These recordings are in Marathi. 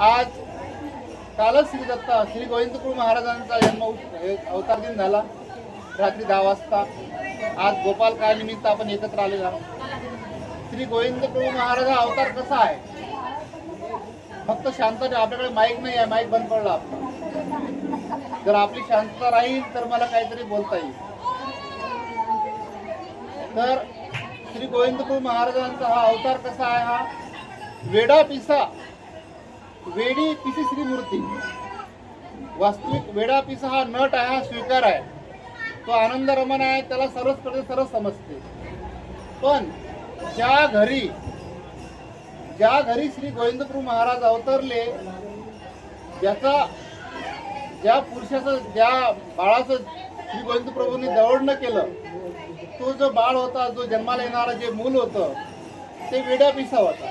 आज कालच श्री दत्ता श्री गोविंदपूर महाराजांचा जन्म हे अवतार दिन झाला. रात्री दहा वाजता. आज गोपाल काय निमित्त आपण एकत्र आलेलो आहोत. श्री गोविंद महाराजा महाराज अवतार कसा आहे? फक्त शांतता आपल्याकडे माईक नाही आहे माईक बंद पडला जर आपली शांतता राहील तर मला काहीतरी बोलता येईल. तर श्री गोविंदपूर महाराजांचा हा अवतार कसा आहे? हा वेडा पिसा. वेडी पिसी श्री मूर्ती वास्तविक वेडा पिसा हा नट आहे हा स्वीकार आहे. तो आनंद रमण आहे त्याला सर्वच प्रति सर्व समजते. पण ज्या घरी ज्या घरी श्री गोविंदप्रभू महाराज अवतरले ज्याचा ज्या पुरुषाचं ज्या बाळाचं श्री गोविंदप्रभूंनी दवडणं केलं तो जो बाळ होता जो जन्माला येणारा जे मूल होतं ते वेड्या पिसा होता.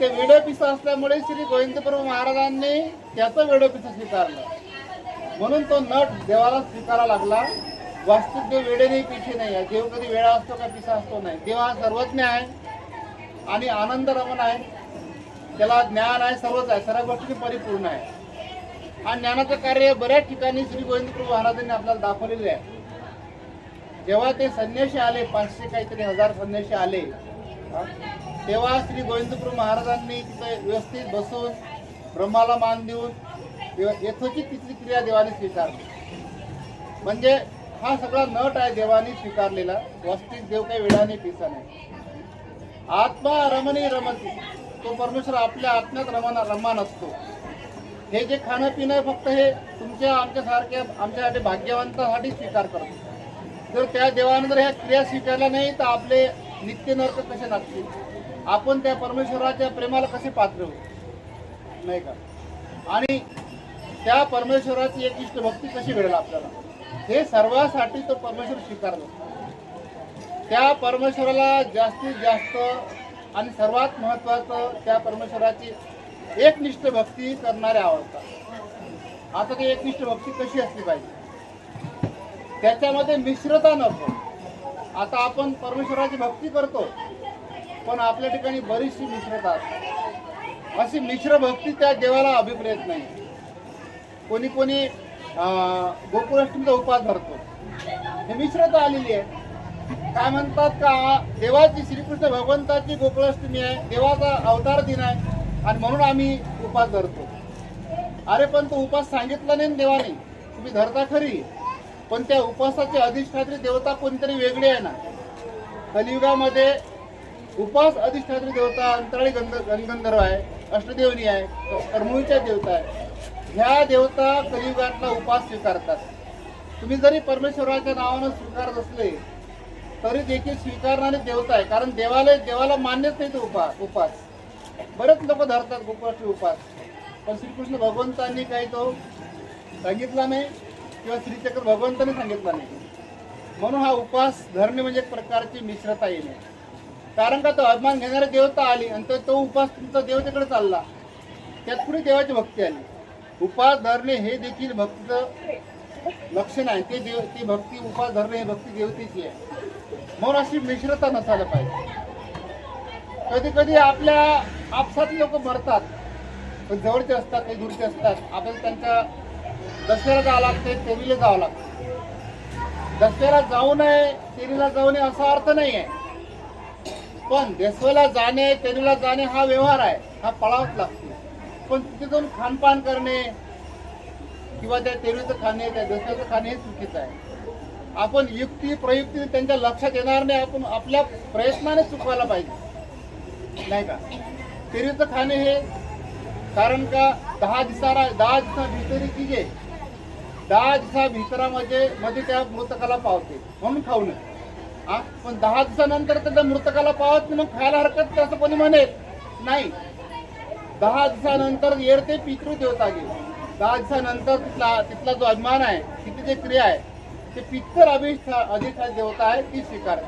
ते वेडं असल्यामुळे श्री गोविंदप्रभू महाराजांनी त्याचं वेडं स्वीकारलं. म्हणून तो नट देवाला स्वीकारा लागला. वास्तविक देव वेडे नाही पिछे नाही आहे. देव कधी वेळा असतो का पिसा असतो नाही. देव हा सर्वज्ञ आहे आणि आनंद रमण आहे. त्याला ज्ञान आहे सर्वच आहे. सर्व गोष्टी परिपूर्ण आहे. आणि ज्ञानाचं कार्य बऱ्याच ठिकाणी श्री गोविंदप्रभू महाराजांनी आपल्याला दाखवलेले आहे. जेव्हा ते संन्याशी आले पाचशे काहीतरी हजार संन्याशी आले तेव्हा श्री गोविंदपूर महाराजांनी तिथे व्यवस्थित बसून ब्रह्माला मान देऊन व्यव- यथोचित तिथली क्रिया देवाने स्वीकारली. म्हणजे हा सगळा नट आहे देवाने स्वीकारलेला. वास्तविक देव काही वेळाने पिसा नाही. आत्मा रमणी रमती. तो परमेश्वर आपल्या आत्म्यात रमना रमान असतो. हे जे खाणं पिणं फक्त हे तुमच्या आमच्यासारख्या आमच्यासाठी भाग्यवंतासाठी स्वीकार करतो जर त्या देवानंतर जर ह्या क्रिया स्वीकारल्या नाही तर आपले नित्य नर्क कसे लागतील आपण त्या परमेश्वराच्या प्रेमाला कसे पात्र होऊ नाही का? आणि त्या परमेश्वराची एक इष्ट भक्ती कशी घडेल आपल्याला? हे सर्वासाठी तो परमेश्वर स्वीकारतो. त्या परमेश्वराला जास्तीत जास्त आणि सर्वात महत्वाचं त्या परमेश्वराची एकनिष्ठ भक्ती करणारे आवडतात. आता ती एकनिष्ठ भक्ती कशी असली पाहिजे? त्याच्यामध्ये मिश्रता नको. आता आपण परमेश्वराची भक्ती करतो. पण आपल्या ठिकाणी बरीचशी मिश्रता अशी मिश्र भक्ती त्या देवाला अभिप्रेत नाही. कोणी कोणी गोकुळाष्टमीचा उपास धरतो. हे मिश्रता आलेली आहे. काय म्हणतात का देवाची श्रीकृष्ण भगवंताची गोकुळाष्टमी आहे देवाचा अवतार दिन आहे आणि म्हणून आम्ही उपास धरतो. अरे पण तो उपास सांगितला नाही ना देवाने. तुम्ही धरता खरी. पण त्या उपासाचे अधिष्ठात्री देवता कोणतरी वेगळी आहे ना. कलियुगामध्ये उपास अधिष्ठात्री देवता अंतराळी गंध गणगंधर्व आहे अष्टदेवनी आहे कर्मुळीच्या देवता आहे. ह्या देवता कलियुगातला उपास स्वीकारतात. तुम्ही जरी परमेश्वराच्या नावानं स्वीकारत असले तरी देखील स्वीकारणारे देवता आहे कारण देवाला देवाला मान्यच नाही तो उपास उपास. बरेच लोक धरतात गोपाष्टी उपास. पण श्रीकृष्ण भगवंतांनी काही तो सांगितला नाही किंवा श्रीचक्र भगवंतांनी सांगितला नाही. म्हणून हा उपास धरणे म्हणजे एक प्रकारची मिश्रता येणे कारण का तो अभिमान घेणारा देवता आली आणि तो- उपास तुमचा देवतेकडे चालला. त्यात पुढे देवाची भक्ती आली. उपास धरणे हे देखील भक्तीचं लक्षण आहे ते देव ती भक्ती उपास धरणे हे भक्ती देवतेची आहे. म्हणून अशी मिश्रता नसायला पाहिजे. कधी कधी आपल्या आपसात लोक मरतात. पण जवळचे असतात काही दूरचे असतात. आपल्याला त्यांच्या दसऱ्याला जावं लागते तेरीला जावं लागतं दसऱ्याला जाऊ नये तेरीला जाऊ नये असा अर्थ नाही आहे पण देसवेला जाणे तेरूला जाणे हा व्यवहार आहे. हा पळावाच लागतो. पण तिथे जाऊन खानपान करणे किंवा त्या तेरीचं खाणे त्या देसव्याचं खाणे हे चुकीचं आहे. आपण युक्ती प्रयुक्ती त्यांच्या लक्षात येणार नाही. आपण आपल्या प्रयत्नाने चुकवायला पाहिजे. नाही का? तेरीचं खाणे हे कारण का दहा दिसारा दहा दिसा भितरी की जे दहा दिसा भितरामध्ये मध्ये त्या मृतकाला पावते. म्हणून खाऊ नये. पण दहा दिवसानंतर त्याचा मृतकाला पावत मग खायला हरकत असं कोणी म्हणेल? नाही. दहा दिवसानंतर येरते पितृ देवता गे दहा दिवसानंतर तिथला तिथला जो अभिमान आहे तिथे जे क्रिया आहे ते पित्तर अभिष्ठ अधिष्ठा देवता आहे ती स्वीकार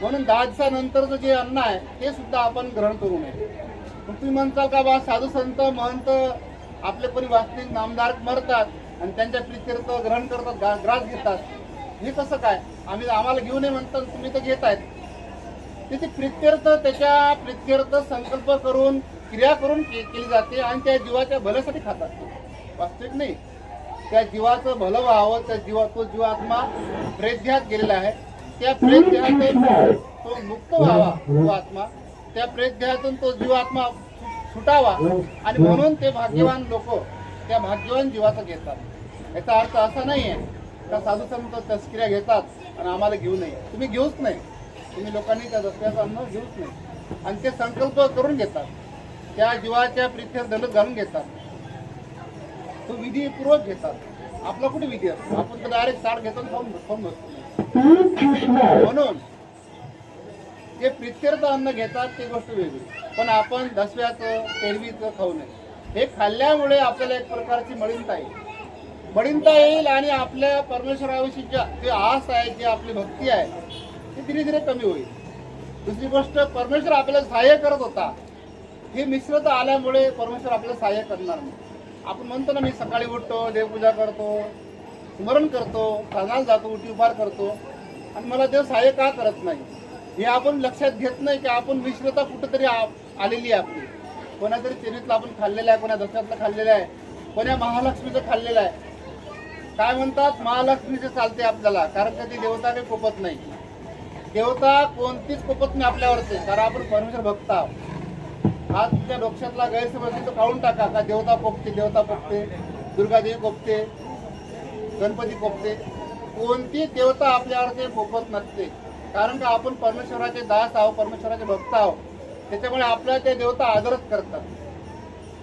म्हणून दहा दिवसानंतरचं जे अन्न आहे ते सुद्धा आपण ग्रहण करू नये. मग तुम्ही म्हणताल का बा साधू संत महंत आपले कोणी वास्तविक नामदार मरतात आणि त्यांच्या प्रित्यर्थ ग्रहण करतात ग्रास घेतात? हे कसं काय? आम्ही आम्हाला घेऊ नये म्हणतात तुम्ही तर घेत आहेत. तिथे प्रित्यर्थ त्याच्या प्रित्यर्थ संकल्प करून क्रिया करून केली जाते आणि त्या जीवाच्या भल्यासाठी खातात वास्तविक नाही. त्या जीवाचं भलं व्हावं त्या जीवा तो जीवात्मा प्रेध्यात गेलेला आहे. त्या प्रेध्यातून तो मुक्त व्हावा तो आत्मा त्या प्रेध्यातून तो जीवात्मा सुटावा. आणि म्हणून ते भाग्यवान लोक त्या भाग्यवान जीवाचं घेतात. याचा अर्थ असा नाही आहे त्या साधू संत तस्किऱ्या घेतात आणि आम्हाला घेऊ नये. तुम्ही घेऊच नाही तुम्ही लोकांनी त्या दसऱ्याचा अन्न घेऊच नाही आणि ते संकल्प करून घेतात. त्या जीवाच्या प्रीत्येत दंड घालून घेतात. तो विधीपूर्वक घेतात. आपला कुठे विधी असतो? आपण तर डायरेक्ट साठ घेतो फोन खाऊन खाऊन बसतो. म्हणून जे प्रित्यर्थ अन्न घेतात ते गोष्ट वेगळी. पण आपण दसव्याचं तेरवीचं खाऊ नये. हे खाल्ल्यामुळे आपल्याला एक प्रकारची मळीनता येईल. मळीनता येईल आणि आपल्या परमेश्वराविषयीच्या जे आस आहे जी आपली भक्ती आहे ती धीरे धीरे कमी होईल. दुसरी गोष्ट परमेश्वर आपल्याला सहाय्य करत होता. हे मिश्रता आल्यामुळे परमेश्वर आपल्याला सहाय्य करणार नाही. आपण म्हणतो ना मी सकाळी उठतो देवपूजा करतो स्मरण करतो कानाला जातो उठी उभार करतो. आणि मला देव सहाय्य का करत नाही? हे आपण लक्षात घेत नाही की आपण मिश्रता कुठंतरी आ- आलेली आहे आपली. कोणातरी चरित्र आपण खाल्लेलं आहे कोणा दशकातलं खाल्लेलं आहे कोण्या महालक्ष्मीचं खाल्लेलं आहे. काय म्हणतात? महालक्ष्मीचे चालते आपल्याला कारण का ती देवता काही कोपत नाही. देवता कोणतीच कोपत नाही आपल्यावरचे कारण आपण परमेश्वर भक्त आहोत. हा तुमच्या डोक्यातला गैरसमज तो काढून टाका का देवता कोपते देवता कोपते दुर्गादेवी कोपते गणपती कोपते. कोणती देवता आपल्यावरती कोपत नसते. कारण का आपण परमेश्वराचे दास आहोत परमेश्वराचे भक्त आहोत. त्याच्यामुळे आपल्या ते देवता आदरच करतात.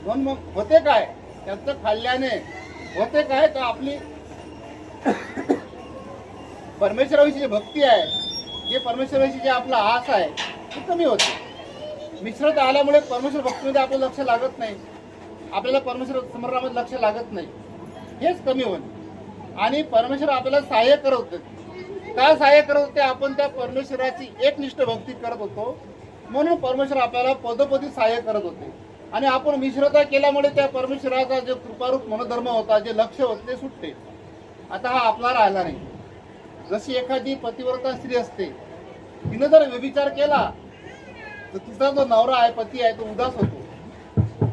म्हणून मग होते काय? त्यांचं खाल्ल्याने होते काय? तर आपली परमेश्वराविषयी जी भक्ती आहे जे परमेश्वराविषयी जे आपला आस आहे ते कमी होते. मिश्रता आल्यामुळे परमेश्वर भक्तीमध्ये आपलं लक्ष लागत नाही. आपल्याला परमेश्वर समरणामध्ये लक्ष लागत नाही. हेच कमी होते. आणि परमेश्वर आपल्याला सहाय्य करत होते. काय सहाय्य करत होते? आपण त्या परमेश्वराची एकनिष्ठ भक्ती करत होतो. म्हणून परमेश्वर आपल्याला पदोपदी सहाय्य करत होते. आणि आपण मिश्रता केल्यामुळे त्या परमेश्वराचा जे कृपारूप मनोधर्म होता जे लक्ष होते ते सुटते. आता हा आपला राहिला नाही. जशी एखादी पतिव्रता स्त्री असते तिनं जर व्यभिचार केला तर तिचा जो नवरा आहे पती आहे तो उदास होतो.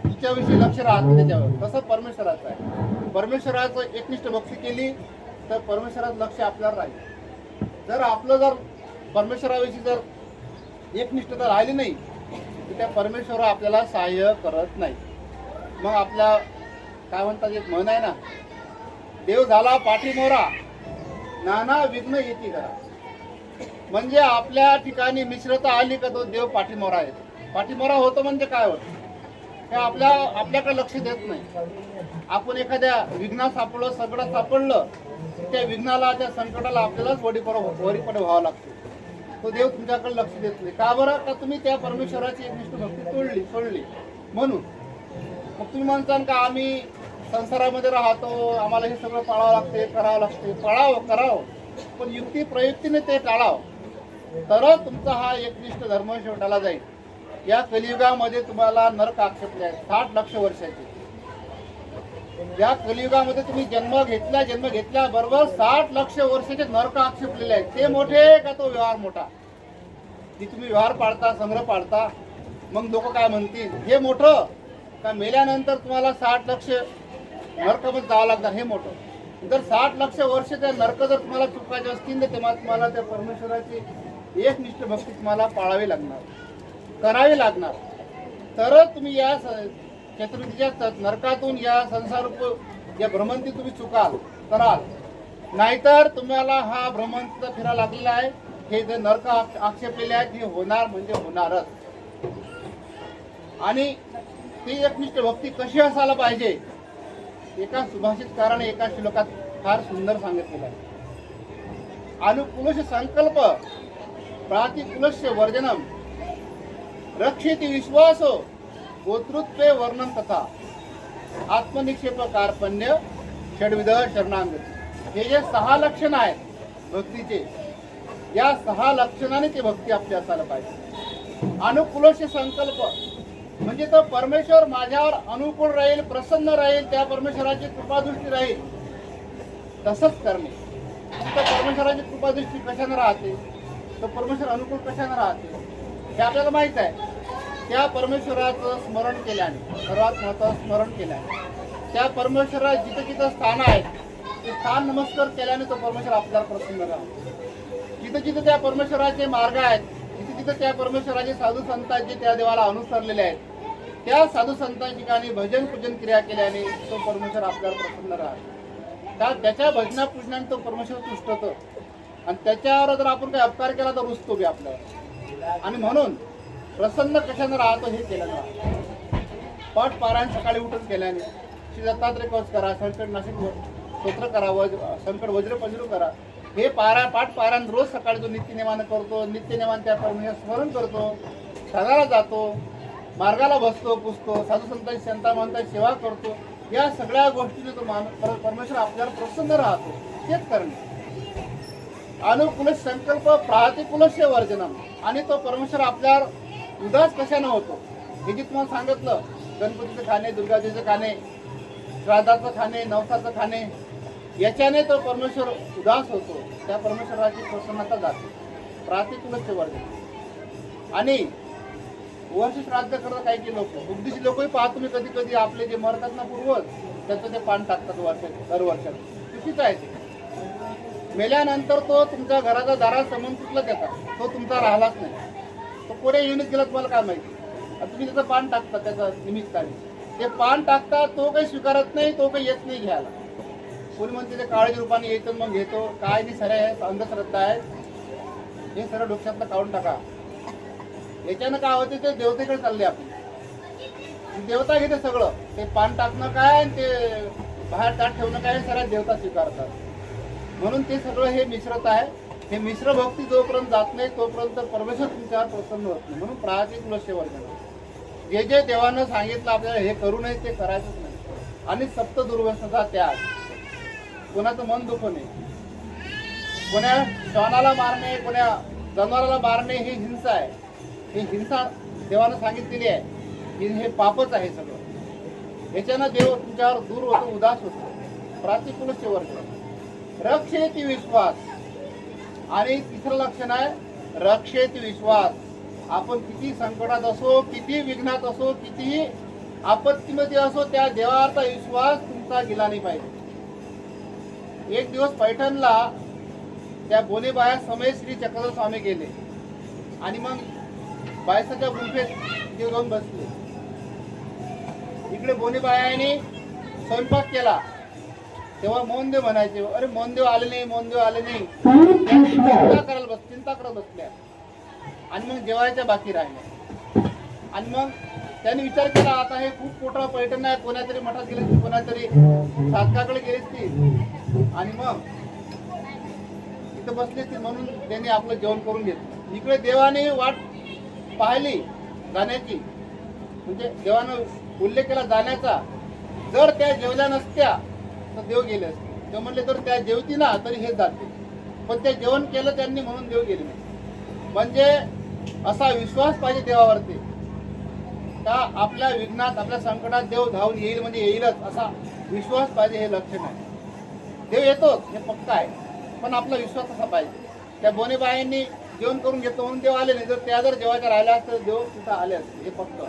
तिच्याविषयी लक्ष राहत नाही त्याच्यावर. तसं परमेश्वराचं आहे. परमेश्वराचं एकनिष्ठ भक्ती केली तर परमेश्वराचं लक्ष आपल्यावर राहील. जर आपलं जर परमेश्वराविषयी जर एकनिष्ठता राहिली नाही तर त्या परमेश्वर आपल्याला सहाय्य करत नाही मग आपल्या काय म्हणतात एक म्हण आहे ना देव झाला पाठीमोरा नाना विघ्न येते घरा म्हणजे आपल्या ठिकाणी मिश्रता आली का तो देव पाठीमोरा येतो. पाठीमोरा होतो म्हणजे काय होतं? हे आपल्या आपल्याकडे लक्ष देत नाही. आपण एखाद्या विघ्नात सापडलो संकटात सापडलं त्या विघ्नाला त्या संकटाला आपल्यालाच वडीपर वरीपडे व्हावं लागतो. तो देव तुमच्याकडे लक्ष देत नाही. का बरं? का तुम्ही त्या परमेश्वराची एकनिष्ठ भक्ती तोडली सोडली? म्हणून. मग तुम्ही म्हणता का आम्ही संसारामध्ये राहतो आम्हाला हे सगळं पाळावं लागते करावं लागते. पाळावं करावं. पण युक्ती प्रयुक्तीने ते टाळावं. तरच तुमचा हा एकनिष्ठ धर्म शेवटाला जाईल. या कलियुगामध्ये तुम्हाला नरक आक्षेपले आहेत साठ लक्ष वर्षाचे. या कलियुगामध्ये तुम्ही जन्म घेतला जन्म घेतल्या बरोबर साठ लक्ष वर्षाचे नरक आक्षेपलेले आहेत. ते मोठे का तो व्यवहार मोठा? की तुम्ही व्यवहार पाळता संग्रह पाळता? मग लोक काय म्हणतील? हे मोठं? का मेल्यानंतर तुम्हाला साठ लक्ष नरकामध्ये जावं लागणार हे मोठं. जर साठ लक्ष वर्ष त्या नरक जर तुम्हाला चुकायचे असतील तर तेव्हा तुम्हाला त्या परमेश्वराची एकनिष्ठ भक्ती तुम्हाला पाळावी लागणार करावी लागणार. तरच तुम्ही या चतुर्थीच्या नरकातून या संसार या भ्रमंती तुम्ही चुकाल कराल. नाहीतर तुम्हाला हा भ्रमंत फिरा लागलेला आहे. हे जे नरक आक्षेपलेले आहेत हे होणार म्हणजे होणारच. आणि ती एकनिष्ठ भक्ती कशी असायला पाहिजे? एका सुभाषितकाराने एका श्लोकात फार सुंदर सांगितलेलं आहे. अनुकुलश संकल्प प्रातिकुलस्य वर्जनम। रक्षित विश्वासो गोतृत्वे वर्णन तथा। आत्मनिक्षेप कार्पण्य षडविध शरणांगती। हे जे सहा लक्षण आहेत भक्तीचे या सहा लक्षणाने ते भक्ती आपली असायला पाहिजे. अनुकुलश संकल्प म्हणजे तो परमेश्वर माझ्यावर अनुकूल राहील प्रसन्न राहील त्या परमेश्वराची कृपादृष्टी राहील. तसंच करणे फक्त परमेश्वराची कृपादृष्टी कशाने राहते? तर परमेश्वर अनुकूल कशाने राहते? हे आपल्याला माहीत आहे. त्या परमेश्वराचं स्मरण केल्याने सर्वात महत्वाचं स्मरण केल्याने. त्या परमेश्वरा जिथं जिथं स्थान आहेत ते स्थान नमस्कार केल्याने तो परमेश्वर आपल्याला प्रसन्न राहतो. जिथं जिथं त्या परमेश्वराचे मार्ग आहेत तिथं त्या परमेश्वराचे साधू संत जे त्या देवाला अनुसरलेले आहेत. त्या साधू संतांच्या ठिकाणी भजन पूजन क्रिया केल्याने तो परमेश्वर आपल्याला प्रसन्न राहतो. त्या त्याच्या भजना पूजनाने तो परमेश्वर तुष्ट होतो. आणि त्याच्यावर जर आपण काही अपकार केला तर रुजतो बी आपल्यावर. आणि म्हणून प्रसन्न कशानं राहतो हे केलं पाठ पारायण सकाळी उठून केल्याने श्री दत्तात्रय कवच करा संकट नाशिक स्तोत्र करा वज्र संकट वज्र करा. हे पारा पाठ पारायण रोज सकाळी जो नित्यनेमानं करतो नित्यनेमान त्या परमेश्वर स्मरण करतो सणाला जातो मार्गाला बसतो पुसतो साधू संतांची संता म्हणता सेवा करतो या सगळ्या गोष्टीने तो मान परमेश्वर आपल्याला प्रसन्न राहतो. तेच करणे. अनुकूल संकल्प प्रातिकूलस्य वर्जनम. आणि तो परमेश्वर आपल्यावर उदास कशानं होतो? हे जे तुम्हाला सांगितलं गणपतीचं खाणे दुर्गादेवीचं खाणे श्राद्धाचं खाणे नवसाचं खाणे याच्याने तो परमेश्वर उदास होतो. त्या परमेश्वराची प्रसन्नता जाते. प्रातिकूलस्य वर्ग आणि वर्ष श्राद्ध करतात काही काही लोक. बुद्धिशी लोकही पाहतो मी कधी कधी आपले जे मरतात ना पूर्वज त्याचं ते पान टाकतात वर्ष दर वर्षात. चुकीचं आहे ते. मेल्यानंतर तो तुमच्या घराचा दारा समोर तुटला त्याचा तो तुमचा राहिलाच नाही. तो पुढे युनिट गेला तुम्हाला काय माहिती? तुम्ही त्याचं पान टाकता त्याचा निमित्ताने. ते पान टाकता तो काही स्वीकारत नाही तो काही येत नाही घ्यायला. कोणी म्हणते ते काळजी रूपाने येतो मग घेतो. काय नाही सर आहे अंधश्रद्धा आहे हे सरळ डोक्यातलं काढून टाका. याच्यानं काय होते ते देवतेकडे चालले आपण देवता घेते सगळं. ते पान टाकणं काय आणि ते बाहेर ताट ठेवणं काय हे सगळ्या देवता स्वीकारतात. म्हणून ते सगळं हे मिश्रत आहे. हे मिश्र भक्ती जोपर्यंत जात नाही तोपर्यंत परमेश्वर तुमच्यावर प्रसन्न होत नाही. म्हणून प्राचीन तुलस्य जे जे देवानं सांगितलं आपल्याला हे करू नये ते करायचंच नाही. आणि सप्त दुर्व्यसनाचा त्याग. कोणाचं मन दुखू नये. कोण्या श्वानाला मारणे कोण्या जनावराला मारणे ही हिंसा आहे. ही हिंसा देवानं सांगितलेली आहे. की हे पापच आहे सगळं. ह्याच्यानं देव तुमच्यावर दूर होतो उदास होतो. प्रातिकूलस्य वर्जन रक्षेती विश्वास. आणि तिसरं लक्षण आहे रक्षेती विश्वास. आपण किती संकटात असो किती विघ्नात असो किती आपत्तीमध्ये असो त्या देवाचा विश्वास तुमचा गेला नाही पाहिजे. एक दिवस पैठणला त्या बोनेबाया समय श्री चक्रधर स्वामी गेले. आणि मग बायसाच्या गुंफेत ते जाऊन बसले. इकडे बोनेबायाने स्वयंपाक केला. तेव्हा मोहनदेव म्हणायचे अरे मोहनदेव आले नाही मोहनदेव आले नाही. चिंता करायला बस चिंता करत बसल्या. आणि मग जेवायच्या बाकी राहिल्या. आणि मग त्यांनी विचार केला आता हे खूप मोठा पर्यटन आहे कोणातरी मठात गेले असतील कोणातरी साधकाकडे गेले असतील आणि मग तिथं बसले असतील म्हणून त्यांनी आपलं जेवण करून घेतलं. इकडे देवाने वाट पाहिली जाण्याची. म्हणजे देवानं उल्लेख केला जाण्याचा. जर त्या जेवल्या नसत्या तर देव गेले असते. ते म्हणले तर त्या जेवती ना तरी हे जाते. पण ते जेवण केलं त्यांनी म्हणून देव गेले नाही. म्हणजे असा विश्वास पाहिजे देवावरती. का आपल्या विघ्नात आपल्या संकटात देव धावून येईल म्हणजे येईलच असा विश्वास पाहिजे हे लक्षण आहे देव येतोच हे पक्क आहे. पण आपला विश्वास असा पाहिजे. त्या बोनेबाईंनी जेवण करून घेतो म्हणून देव आले नाही जर त्या जर जेवायच्या राहिल्या असतं तर देव तिथं आले असते. हे पक्क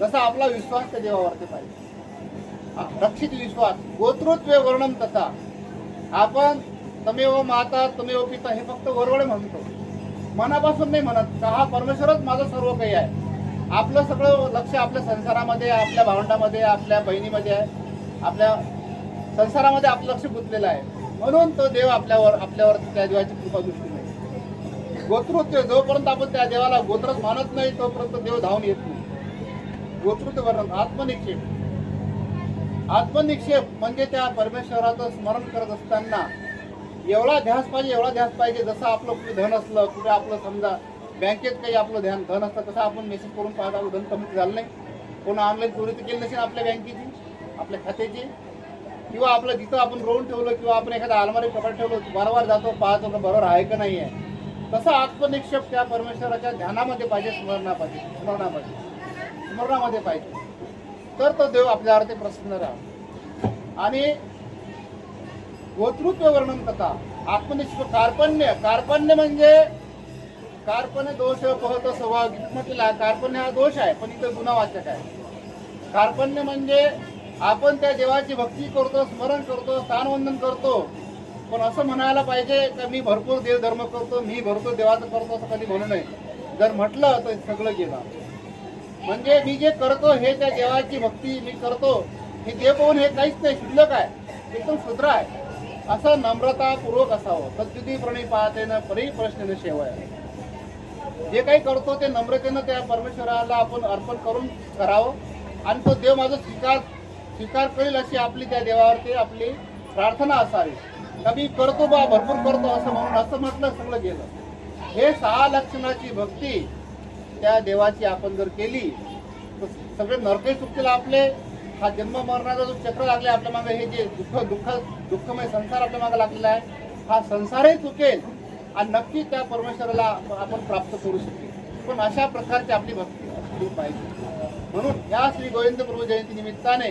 जसा आपला विश्वास त्या देवावरती पाहिजे. रक्षित विश्वास गोतृत्व वर्णन तसा. आपण तमेव माता तमेव पिता हे फक्त वरवडे म्हणतो. मनापासून नाही म्हणत. का हा परमेश्वरच माझं सर्व काही आहे. आपलं सगळं लक्ष आपल्या संसारामध्ये आपल्या भावंडामध्ये आपल्या बहिणीमध्ये आहे. आपल्या संसारामध्ये आपलं लक्ष गुंतलेलं आहे. म्हणून तो देव आपल्यावर आपल्यावर त्या देवाची कृपा दृष्टी नाही गोतृत्व जोपर्यंत आपण त्या देवाला गोत्रच मानत नाही तोपर्यंत देव धावून येत नाही. गोतृत्व वर्णन आत्मनिक्षेप. आत्मनिक्षेप म्हणजे त्या परमेश्वराचं स्मरण करत असताना एवढा ध्यास पाहिजे एवढा ध्यास पाहिजे जसं आपलं कुठे धन असलं कुठे आपलं समजा बँकेत काही आपलं ध्यान धन असतं तसं आपण मेसेज करून पाहता धन कमी झालं नाही. कोण ऑनलाईन चोरी तर केली नसेल आपल्या बँकेची आपल्या खात्याची किंवा आपलं जिथं आपण रोवून ठेवलं किंवा आपण एखादा अलमारी कपाट ठेवलं वारंवार जातो पाहतो का बरोबर आहे का नाही आहे तसं आत्मनिक्षेप त्या परमेश्वराच्या ध्यानामध्ये पाहिजे स्मरणापाहिजे स्मरणापाहिजे स्मरणामध्ये पाहिजे. तर तो देव आपल्या ते प्रसन्न राहा. आणि गोतृत्व वर्णन कथा आत्मनिष्ठ कार्पण्य कार्पण्य म्हणजे कार्पण्य दोष पहत स्वभाव म्हटलेला कार्पण्य हा दोष आहे पण इथं गुणावाचक आहे. कार्पण्य म्हणजे आपण त्या देवाची भक्ती करतो स्मरण करतो स्थानवंदन करतो. पण असं म्हणायला पाहिजे का मी भरपूर देव धर्म करतो मी भरपूर देवाचं करतो असं कधी म्हणू नये. जर म्हटलं तर सगळं गेलं. म्हणजे मी जे करतो हे त्या देवाची भक्ती मी करतो. हे देव पाहून हे काहीच नाही शिल्लक आहे. एकदम शुद्र आहे. असं नम्रतापूर्वक असावं. तद्विधी प्रणी पाहते ना परी प्रश्न शेवाय. जे काही करतो ते नम्रतेनं त्या परमेश्वराला आपण अर्पण करून करावं. आणि तो देव माझा स्वीकार स्वीकार करेल अशी आपली त्या देवावरती आपली प्रार्थना असावी. कमी मी करतो बा भरपूर करतो असं म्हणून असं म्हटलं सगळं गेलं. हे सहा लक्षणाची भक्ती त्या देवाची आपण जर केली तर सगळे नरके चुकतील आपले. हा जन्म मरणाचा जो चक्र लागले आपल्या मागे हे जे दुःख दुःख दुःखमय संसार आपल्या मागे लागलेला आहे हा संसारही चुकेल आणि नक्की त्या परमेश्वराला आपण प्राप्त करू शकतो. पण अशा प्रकारची आपली भक्ती असली पाहिजे. म्हणून या श्री गोविंद प्रभू जयंती निमित्ताने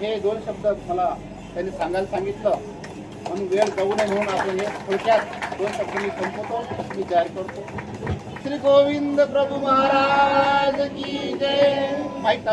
हे दोन शब्द मला त्यांनी सांगायला सांगितलं. म्हणून वेळ जाऊ नये म्हणून आपण हे थोडक्यात दोन शब्द मी संपवतो मी जाहीर करतो. श्री गोविंद प्रभू महाराज की जय. माहीत